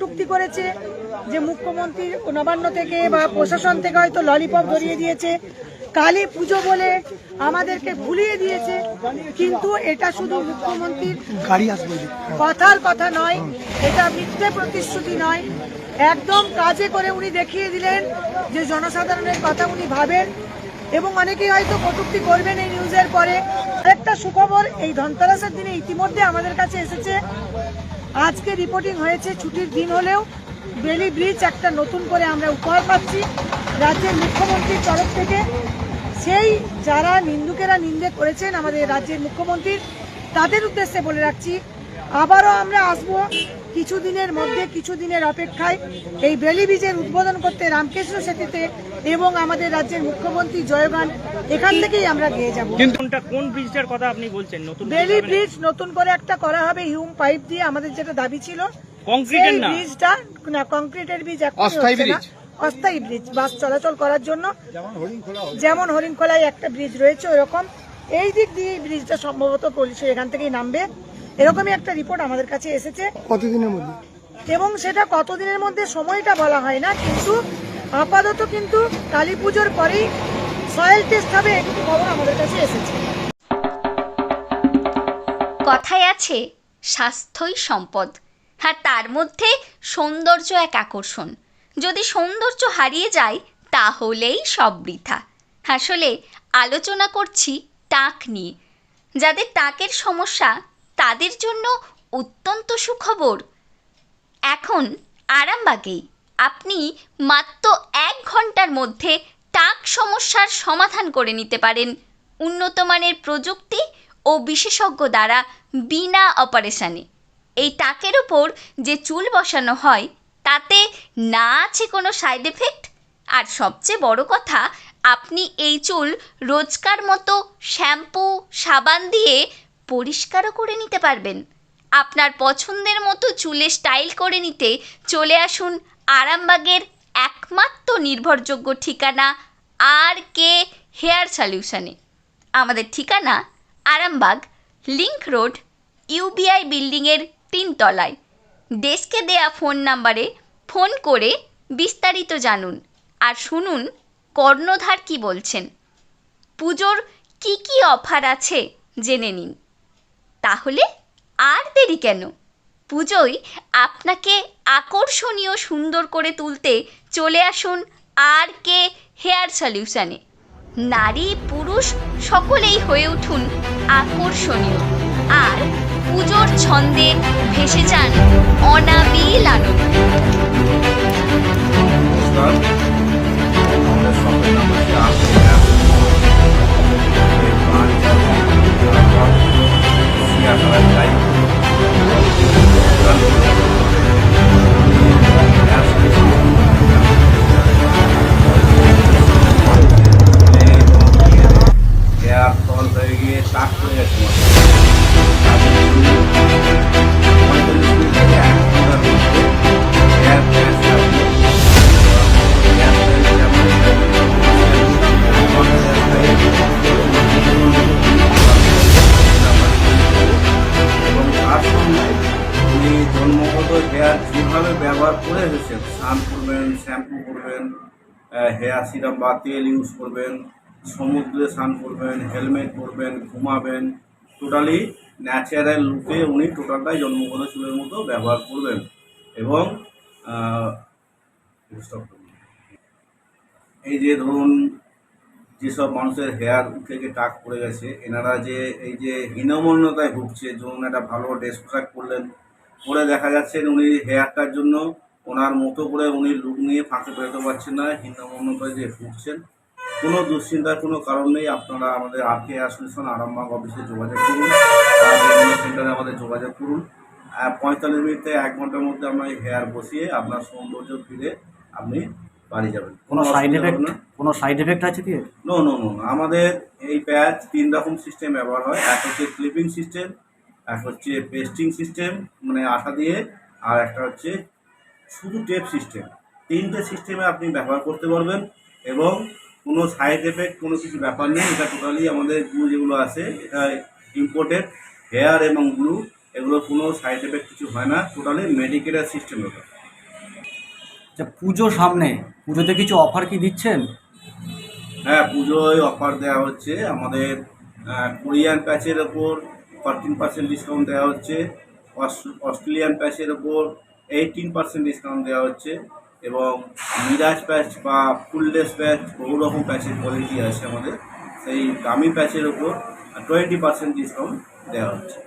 কটুক্তি করেছে যে মুখ্যমন্ত্রী নবান্ন থেকে বা প্রশাসন থেকে হয়তো ললিপপ ধরিয়ে দিয়েছে। কালী পুজো বলে আমাদেরকে ভুলিয়ে দিয়েছে। কিন্তু এটা শুধু মুখ্যমন্ত্রীর কথার কথা নয়, এটা মিথ্যে প্রতিশ্রুতি নয়। একদম কাজে করে উনি দেখিয়ে দিলেন যে জনসাধারণের কথা উনি ভাবেন এবং অনেকেই হয়তো কটুক্তি করবেন এই নিউজের পরে। আরেকটা সুখবর, এই ধনতেরাসের দিনে ইতিমধ্যে আমাদের কাছে এসেছে। আজকে রিপোর্টিং হয়েছে, ছুটির দিন হলেও বেলি ব্রিজ একটা নতুন করে আমরা উপহার পাচ্ছি। রাজ্যের মুখ্যমন্ত্রীর তরফ থেকে। সেই যারা নিন্দুকেরা নিন্দে করেছেন আমাদের রাজ্যের মুখ্যমন্ত্রীর, তাদের উদ্দেশ্যে বলে রাখছি, আবারও আমরা আসব। কিছুদিনের মধ্যে কিছুদিনের অপেক্ষায় এই বেলি ব্রিজের উদ্বোধন করতে রামকৃষ্ণ সেতুতে এবং আমাদের রাজ্যের মুখ্যমন্ত্রী জয়গান এখান থেকেই আমরা গিয়ে যাব। কোনটা কোন ব্রিজটার কথা আপনি বলছেন? নতুন বেলি ব্রিজ নতুন করে একটা করা হবে হিউম পাইপ দিয়ে আমাদের যেটা দাবি ছিল কংক্রিটের না? ব্রিজটা না কংক্রিটের ব্রিজ অস্থায়ী ব্রিজ। অস্থায়ী ব্রিজ বাস চলাচল করার জন্য। যেমন হরিণখোলায় একটা ব্রিজ রয়েছে ওরকম। এই দিক দিয়ে ব্রিজটা সম্ভবত পুলিশ এখান থেকেই নামবে। এরকমই একটা রিপোর্ট আমাদের কাছে এসেছে। কতদিনের মধ্যে? এবং সেটা কতদিনের মধ্যে সময়টা বলা হয় না কিন্তু আপাতত কিন্তু কালী পুজোর পরেই সয়েল টেস্ট হবে একটু খবর আমাদের কাছে এসেছে। কথায় আছে স্বাস্থ্যই সম্পদ আর তার মধ্যে সৌন্দর্য এক আকর্ষণ। যদি সৌন্দর্য হারিয়ে যায় তাহলেই সব বৃথা। আসলে আলোচনা করছি টাক নিয়ে। যাদের টাকের সমস্যা তাদের জন্য অত্যন্ত সুখবর। এখন আরামবাগেই আপনি মাত্র এক ঘণ্টার মধ্যে টাক সমস্যার সমাধান করে নিতে পারেন উন্নত মানের প্রযুক্তি ও বিশেষজ্ঞ দ্বারা বিনা অপারেশানে। এই টাকের ওপর যে চুল বসানো হয়, তাতে না আছে কোনো সাইড এফেক্ট? আর সবচেয়ে বড় কথা, আপনি এই চুল রোজকার মতো শ্যাম্পু, সাবান দিয়ে পরিষ্কারও করে নিতে পারবেন। আপনার পছন্দের মতো চুলে স্টাইল করে নিতে চলে আসুন আরামবাগের একমাত্র নির্ভরযোগ্য ঠিকানা আর কে হেয়ার সলিউশনে আমাদের ঠিকানা আরামবাগ লিংক রোড ইউবিআই বিল্ডিংয়ের তিনতলায়। ডেস্কে দেয়া ফোন নাম্বারে ফোন করে বিস্তারিত জানুন আর শুনুন কর্ণধার কি বলছেন। পুজোর কি কি অফার আছে জেনে নিন। তাহলে আর দেরি কেন? পুজোয় আপনাকে আকর্ষণীয় সুন্দর করে তুলতে চলে আসুন আর কে হেয়ার সলিউশানে। নারী, পুরুষ সকলেই হয়ে উঠুন আকর্ষণীয়। আর পুজোর ছন্দে ভেসে যান অনাবিল আনন্দ। এসেছেন স্নান করবেন শ্যাম্পু করবেন হেয়ার সিরাম বা তেল ইউজ করবেন, সমুদ্রে স্নান করবেন হেলমেট পরবেন, ঘুমাবেন টোটালি ন্যাচারাল লুকে উনি টোটালটাই জন্মগত চুলের মতো ব্যবহার করবেন এবং। এই যে ধরুন, যেসব মানুষের হেয়ার উঠে গিয়ে টাক পড়ে গেছে, এনারা যে এই যে হীনমন্যতায় ভুগছে, ধরুন একটা ভালো ড্রেস পোশাক পরলেন, পরে দেখা যাচ্ছে উনি হেয়ারটার জন্য ওনার মতো করে উনি লুক নিয়ে ফাঁকে বেরোতে পারছেন না হীনমন্যতায় যে ভুগছেন কোনো দুশ্চিন্তার কোনো কারণ নেই আপনারা আমাদের আর কে অ্যাসোসিয়েশন আরামবাগ অফিসে যোগাযোগ করুন সেন্টারে আমাদের যোগাযোগ করুন। পঁয়তাল্লিশ মিনিট থেকে এক ঘণ্টার মধ্যে আমরা হেয়ার বসিয়ে আপনার সৌন্দর্য ফিরে আপনি বাড়ি যাবেন। কোনো সাইড এফেক্ট না। কোনো সাইড এফেক্ট আছে কি? নো নো নো আমাদের এই প্যাচ তিন রকম সিস্টেম ব্যবহার হয়। এক হচ্ছে ক্লিপিং সিস্টেম এক হচ্ছে পেস্টিং সিস্টেম মানে আঠা দিয়ে আর একটা হচ্ছে শুধু টেপ সিস্টেম তিনটে সিস্টেমে আপনি ব্যবহার করতে পারবেন এবং কোনো সাইড এফেক্ট কোনো কিছু ব্যাপার নেই। এটা টোটালি আমাদের গ্লু যেগুলো আছে এটা ইম্পোর্টেড হেয়ার এবং গ্লু এগুলো কোনো সাইড এফেক্ট কিছু হয় না। টোটালি মেডিকেলের সিস্টেম ওটা। আচ্ছা পুজো সামনে পুজোতে কিছু অফার কি দিচ্ছেন? হ্যাঁ পুজোয় অফার দেওয়া হচ্ছে। আমাদের কোরিয়ান প্যাচের ওপর ফরটিন পার্সেন্ট ডিসকাউন্ট দেওয়া হচ্ছে। অস- অস্ট্রেলিয়ান প্যাচের ওপর এইটিন পার্সেন্ট ডিসকাউন্ট দেওয়া হচ্ছে এবং মিরাজ প্যাচ বা ফুললেস প্যাচ বহু রকম প্যাচের কোয়ালিটি আছে আমাদের। সেই দামি প্যাচের ওপর টোয়েন্টি পার্সেন্ট ডিসকাউন্ট দেওয়া হচ্ছে।